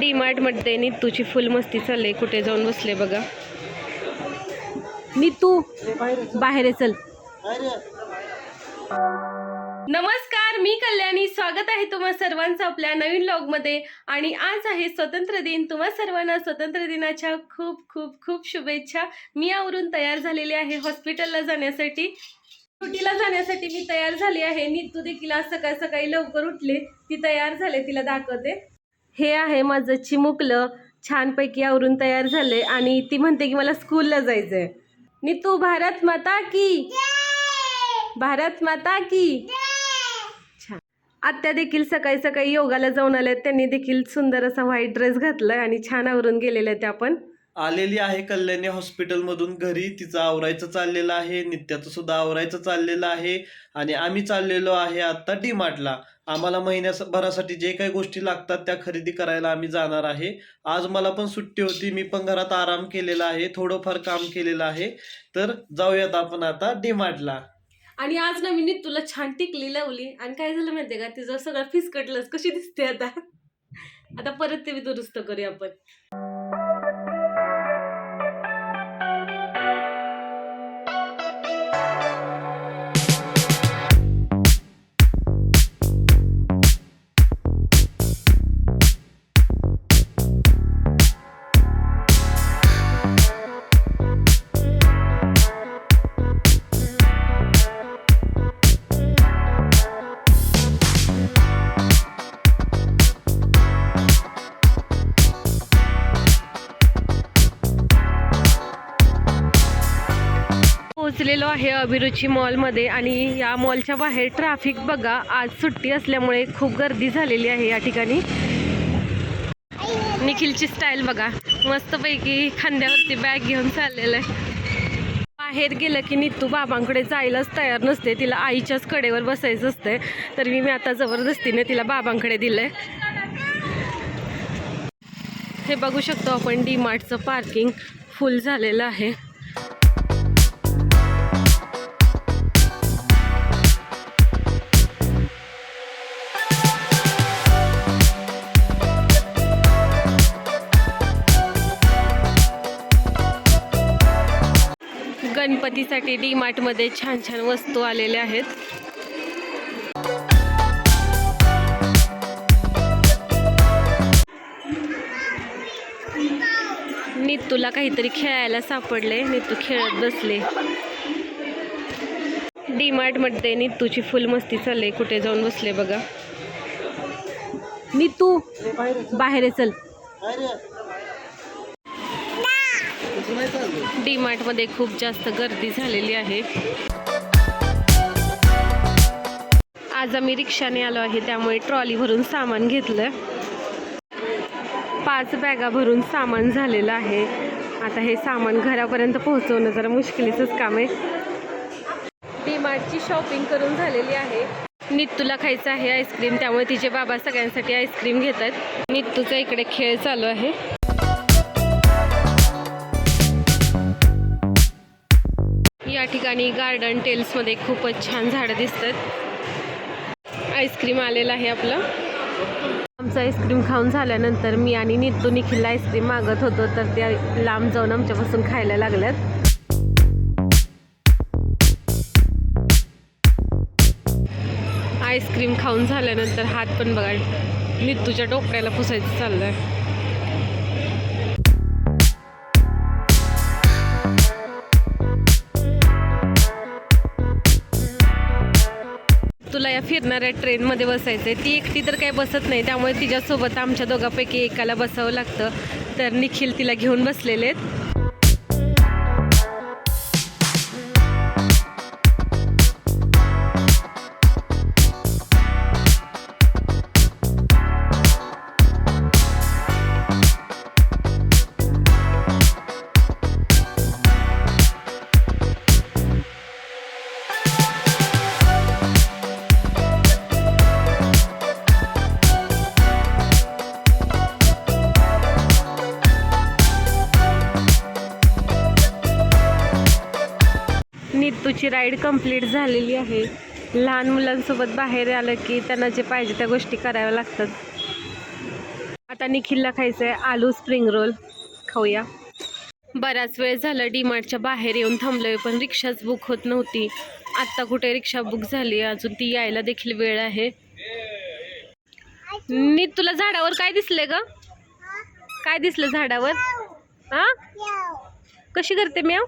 D मध्ये नीतूची फुल मस्ती चालली कुठे जाऊन बसले बघा. नितू बाहेर आहे, चल. नमस्कार मी कल्याणी. स्वागत आहे तुम्हा सर्वांचं आपल्या नवीन मध्ये आणि आज आहे स्वतंत्र दिन. तुम्हा सर्वांना स्वतंत्र दिनाच्या खूप खूप खूप शुभेच्छा. मी आवरून तयार झालेली आहे हॉस्पिटलला जाण्यासाठी. सुटीला जाण्यासाठी मी तयार झाली आहे. नीतू देखील आज सकाळ सकाळी लवकर उठले. ती तयार झाले तिला दाखवते. हे आहे माझं चिमुकलं छानपैकी आवरून तयार झाले आणि ती म्हणते की मला स्कूलला जायचंय. नीतू भारत माता की? भारत माता की? छान. आत्या देखील सकाळी सकाळी योगाला जाऊन आल्या त्यांनी देखील सुंदर असा व्हाईट ड्रेस घातलाय आणि छान आवरून गेलेल्या त्या पण. आलेली आहे कल्याणी हॉस्पिटलमधून. घरी तिचं आवरायचं चाललेलं आहे. नित्याचं सुद्धा आवरायचं चाललेलं आहे. आणि आम्ही चाललेलो आहे आता डीमार्टला. आम्हाला महिन्याभरासाठी जे काही गोष्टी लागतात त्या खरेदी करायला आम्ही जाणार आहे. आज मला पण सुट्टी होती. मी पण घरात आराम केलेला आहे. थोडंफार काम केलेलं आहे. तर जाऊयात आपण आता डी मार्टला आणि आज ना मी नीतूला छान टिकली लावली. आणि काय झालं माहितीये का? तिचं सगळं फिसकटलंच. कशी दिसते आता? आता परत ते दुरुस्त करूया आपण. पोहोचलेलो आहे अभिरुची मॉलमध्ये आणि या मॉलच्या बाहेर ट्रॅफिक बघा आज सुट्टी असल्यामुळे खूप गर्दी झालेली आहे या ठिकाणी. निखिलची स्टाईल बघा मस्तपैकी खांद्यावरती बॅग घेऊन चाललेलं आहे. बाहेर गेलं की नितू बाबांकडे जायलाच तयार नसते तिला आईच्याच कडेवर बसायचं असते तर मी मी आता जबरदस्तीने तिला बाबांकडे दिलंय. हे बघू शकतो आपण डी मार्टचं पार्किंग फुल झालेलं आहे. गणपतीसाठी डी मार्टमध्ये छान छान वस्तू आलेल्या आहेत. नितूला काहीतरी खेळायला सापडले नितू खेळत बसले. डी मध्ये नितूची फुल मस्ती चालली कुठे जाऊन बसले बघा. नितू बाहेर चल. डी खूप जास्त गर्दी झालेली आहे. आज आम्ही रिक्षाने आलो आहे त्यामुळे ट्रॉली भरून सामान घेतलं. पाच बॅगा भरून सामान झालेलं आहे. आता हे सामान घरापर्यंत पोहोचवणं जरा मुश्किलीचंच काम आहे. डी मार्टची शॉपिंग करून झालेली आहे. नित्तूला खायचं आहे आईस्क्रीम त्यामुळे तिचे बाबा सगळ्यांसाठी आईस्क्रीम घेत आहेत नित्तूचा इकडे खेळ चालू आहे. या ठिकाणी गार्डन टेल्समध्ये खूपच छान झाडं दिसत आहेत आईस्क्रीम आलेलं आहे आपलं. आमचं आईस्क्रीम खाऊन झाल्यानंतर मी आणि नितू निखिलला आईस्क्रीम मागत होतो तर त्या लांब जाऊन आमच्यापासून खायला लागल्यात. आईस्क्रीम खाऊन झाल्यानंतर हात पण बघा नित्तूच्या टोकऱ्याला पुसायचं चाललंय. तुला या फिरणाऱ्या ट्रेनमध्ये बसायचं आहे ती एकटी तर काही बसत नाही. त्यामुळे तिच्यासोबत आमच्या दोघांपैकी एकाला बसावं लागतं. तर निखिल तिला घेऊन बसलेले आहेत. आमची राईड कंप्लीट झालेली आहे. लहान मुलांसोबत बाहेर आलं की त्यांना जे पाहिजे त्या गोष्टी कराव्या लागतात. आता निखिलला खायचं आहे आलू स्प्रिंग रोल खाऊया. बराच वेळ झाला डीमार्टच्या बाहेर येऊन थांबलोय पण रिक्षाच बुक होत नव्हती. आत्ता कुठे रिक्षा बुक झाली अजून ती यायला देखील वेळ आहे. नीत तुला झाडावर काय दिसलंय ग? काय दिसलं झाडावर? हा कशी करते म्याव?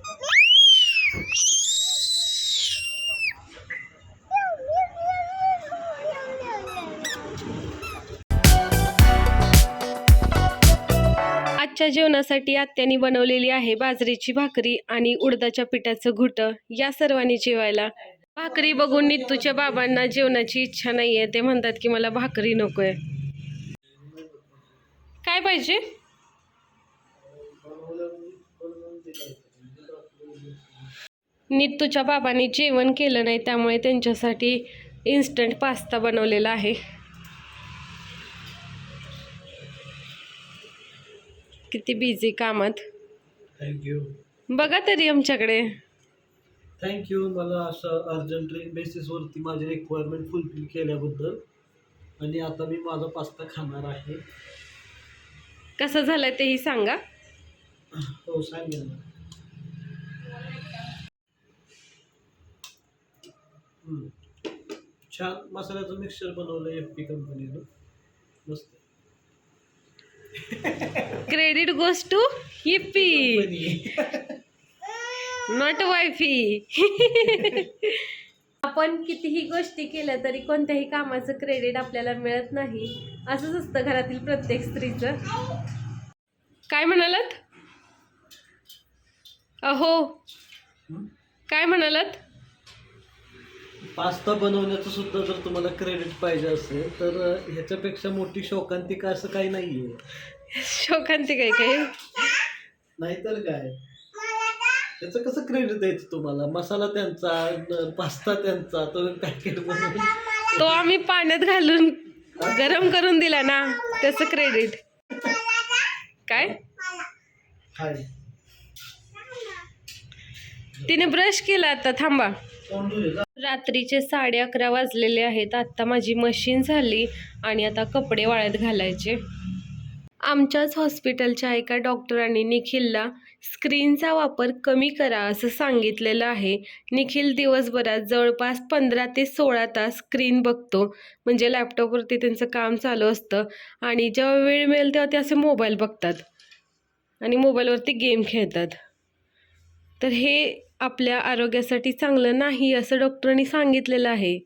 आजच्या जेवणासाठी आत्यानी बनवलेली आहे बाजरीची भाकरी आणि उडदाच्या पिठाचं घुटं. या सर्वांनी जेवायला. भाकरी बघून नित्तूच्या बाबांना जेवणाची इच्छा नाही आहे ते म्हणतात की मला भाकरी नकोय. काय पाहिजे? नित्तूच्या बाबांनी जेवण केलं नाही त्यामुळे त्यांच्यासाठी इन्स्टंट पास्ता बनवलेला आहे. किती बिझी कामात? थँक्यू बघा तरी आमच्याकडे. थँक्यू मला असं अर्जंट बेसिसवरती माझे रिक्वायरमेंट फुलफिल केल्याबद्दल. आणि आता मी माझा पास्ता खाणार आहे. कसं झालं तेही सांगा. हो सांगेल ना. हम्म. छान मसाल्याचं मिक्सचर बनवलं एफ पी कंपनीनं मस्त. Credit goes to hippie company. Not वायफी आपण कितीही गोष्टी केल्या तरी कोणत्याही कामाचं क्रेडिट आपल्याला मिळत नाही. असंच असतं घरातील प्रत्येक स्त्रीचं. काय म्हणालात? अहो. हं? काय म्हणालात? पास्ता बनवण्याचं सुद्धा जर तुम्हाला क्रेडिट पाहिजे असेल तर ह्याच्यापेक्षा मोठी शोकांतिका असं काही नाहीये. शोकांती काय काय? नाहीतर काय? त्याचं कसं क्रेडिट द्यायचं तुम्हाला? मसाला त्यांचा न- पास्ता त्यांचा तो पॅकेट बनवून. तो आम्ही पाण्यात घालून गरम करून दिला ना त्याचं क्रेडिट काय? तिने ब्रश केला आता थांबा. रात्रीचे साडे अकरा वाजलेले आहेत. आत्ता माझी मशीन झाली आणि आता कपडे वाळत घालायचे. आमच्याच हॉस्पिटलच्या एका डॉक्टरांनी निखिलला स्क्रीनचा वापर कमी करा असं सांगितलेलं आहे. निखिल दिवसभरात जवळपास पंधरा ते सोळा तास स्क्रीन बघतो. म्हणजे लॅपटॉपवरती त्यांचं काम चालू असतं आणि जेव्हा वेळ मिळेल तेव्हा ते असे मोबाईल बघतात आणि मोबाईलवरती गेम खेळतात. तर हे आपल्या आरोग्यासाठी चांगलं नाही असं डॉक्टरांनी सांगितलेलं आहे.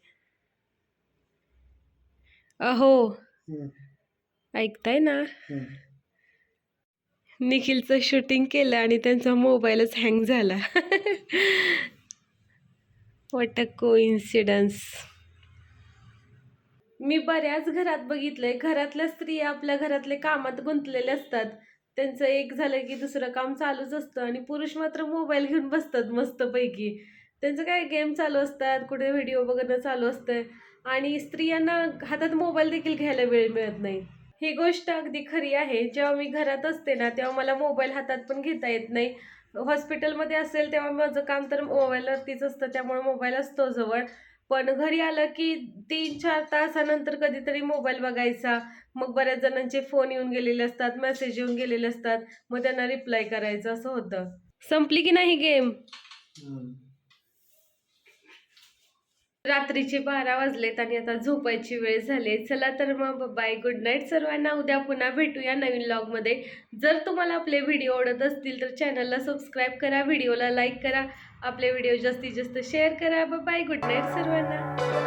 अहो. ऐकताय ना. निखिलचं शूटिंग केलं आणि त्यांचा मोबाईलच हँग झाला. वॉट अ को इन्सिडन्स मी बऱ्याच घरात बघितलंय. घरातल्या स्त्रिया आपल्या घरातले कामात गुंतलेले असतात. त्यांचं एक झालं की दुसरं काम चालूच असतं आणि पुरुष मात्र मोबाईल घेऊन बसतात मस्तपैकी. त्यांचं काय गेम चालू असतात कुठे व्हिडिओ बघणं चालू असतं आणि स्त्रियांना हातात मोबाईल देखील घ्यायला वेळ मिळत नाही. ही गोष्ट अगदी खरी आहे. जेव्हा मी घरात असते ना तेव्हा मला मोबाईल हातात पण घेता येत नाही. हॉस्पिटलमध्ये असेल तेव्हा माझं काम तर मोबाईलवरतीच असतं त्यामुळे मोबाईल असतो जवळ. पण घरी आलं की तीन चार तासानंतर कधीतरी मोबाईल बघायचा. मग बऱ्याच जणांचे फोन येऊन गेलेले असतात मेसेज येऊन गेलेले असतात. मग त्यांना रिप्लाय करायचं असं होतं. संपली की नाही गेम रात्रीचे बारा वाजलेत आणि आता झोपायची वेळ झाली चला तर मग बाय गुड नाईट सर्वांना. उद्या पुन्हा भेटूया नवीन लॉगमध्ये जर तुम्हाला आपले व्हिडिओ आवडत असतील तर चॅनलला सबस्क्राईब करा व्हिडिओला लाईक करा. आपले व्हिडिओ जास्तीत जास्त शेअर करा. बाय गुड नाईट सर्वांना.